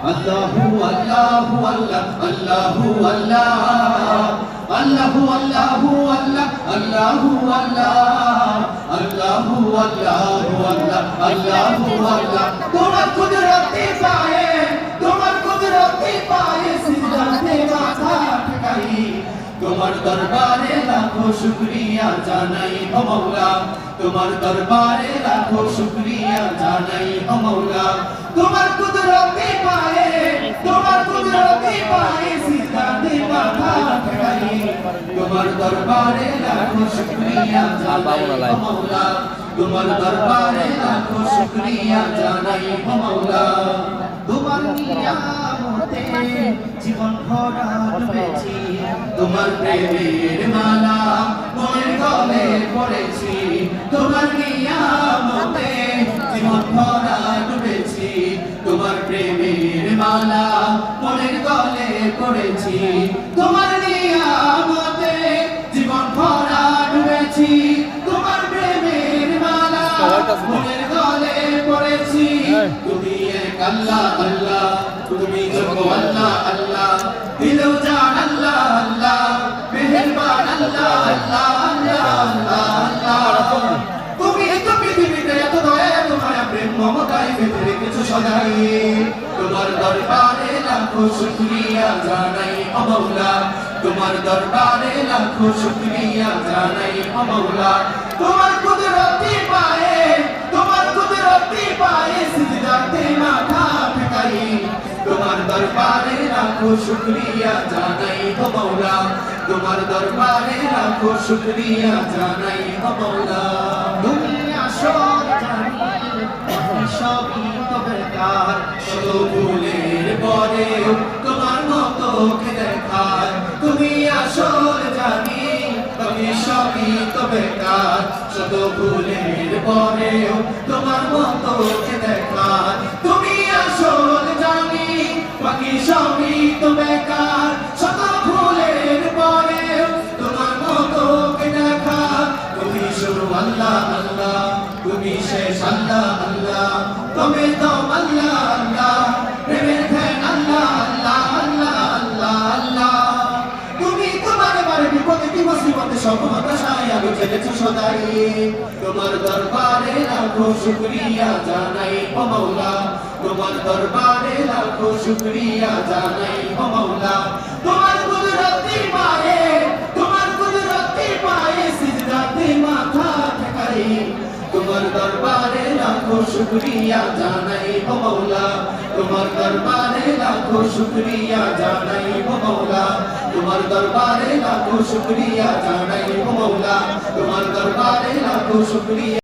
আল্লাহু আল্লাহু আল্লাহ আল্লাহু আল্লাহ, আল্লাহু আল্লাহু আল্লাহ আল্লাহু আল্লাহ, আল্লাহু আল্লাহু আল্লাহ আল্লাহু আল্লাহ। তোমার কুদরতে পায়ে, তোমার কুদরতে পায়ে সিজদাতে মাথা ঠেকাই। তোমার দরবারে লাখো শুকরিয়া জানাই ও মৌলা তোমার দরবারে লাখো শুকরিয়া জানাই ও তোমার কুদরতে তোমার দরবারে লাখো শুকরিয়া জানাই মৌলা তোমার দরবারে লাখো শুকরিয়া জানাই ও তোমার নিয়ামতে জীবন ভরা ডুবেছি তোমার প্রেমের মালা মনের গলে পড়েছি। তোমার নিয়ামতে জীবন ভরা ডুবেছি তোমার প্রেমের মালা মনের গলে পড়েছি। তোমার নিয়ামতে আল্লাহ আল্লাহ, তুমি যোগ্য আল্লাহ আল্লাহ, দিলেও জান আল্লাহ আল্লাহ, মেহেরবান আল্লাহ আল্লাহ আল্লাহ আল্লাহ আল্লাহ তুমি পৃথিবীতে এত দয়া প্রেম, মমতায় সদাই। তোমার দরবারে লাখো শুকরিয়া জানাই, ও মৌলা তোমার দরবারে লাখো শুকরিয়া জানাই, ও মৌলা তোমার কুদরতি পায়ে দরবারে লাখো শুকরিয়া জানাই ও মৌলা। তোমার দরবারে লাখো শুকরিয়া জানাই ও মৌলা। দুনিয়া সব জানি, সবই তো বেকার। শুধু পরে তোমার মতো দেখার? তুমি আসল জানি তুমি সবই তো বেকার। শুধু ফুলের পরে তোমার মতো দেখার? তুমি বাকি সবই তো বেকার শত ফুলের পরে তোমার মতো কে দেখার তুমি শুরু আল্লাহ আল্লাহ, তুমি শেষ, আল্লাহ আল্লাহ। তুমি তো আল্লাহ তোমার এবার বিপদে কি মুসিবতে সব হতাশায় আমি চলেছো সদাই। তোমার দরবারে লাখো শুকরিয়া জানাই ও মৌলা তোমার দরবারে লাখো শুকরিয়া জানাই ও মৌলা তোমার কুদরতি পায়ে, তোমার কুদরতি পায়ে সিজদাতে মাথা ঠেকাই তোমার দরবারে লাখো শুকরিয়া জানাই ও মৌলা তোমার দরবারে লাখো শুকরিয়া জানাই ও মৌলা। তোমার দরবারে লাখো শুকরিয়া জানাই ও মৌলা। তোমার দরবারে লাখো শুকরিয়া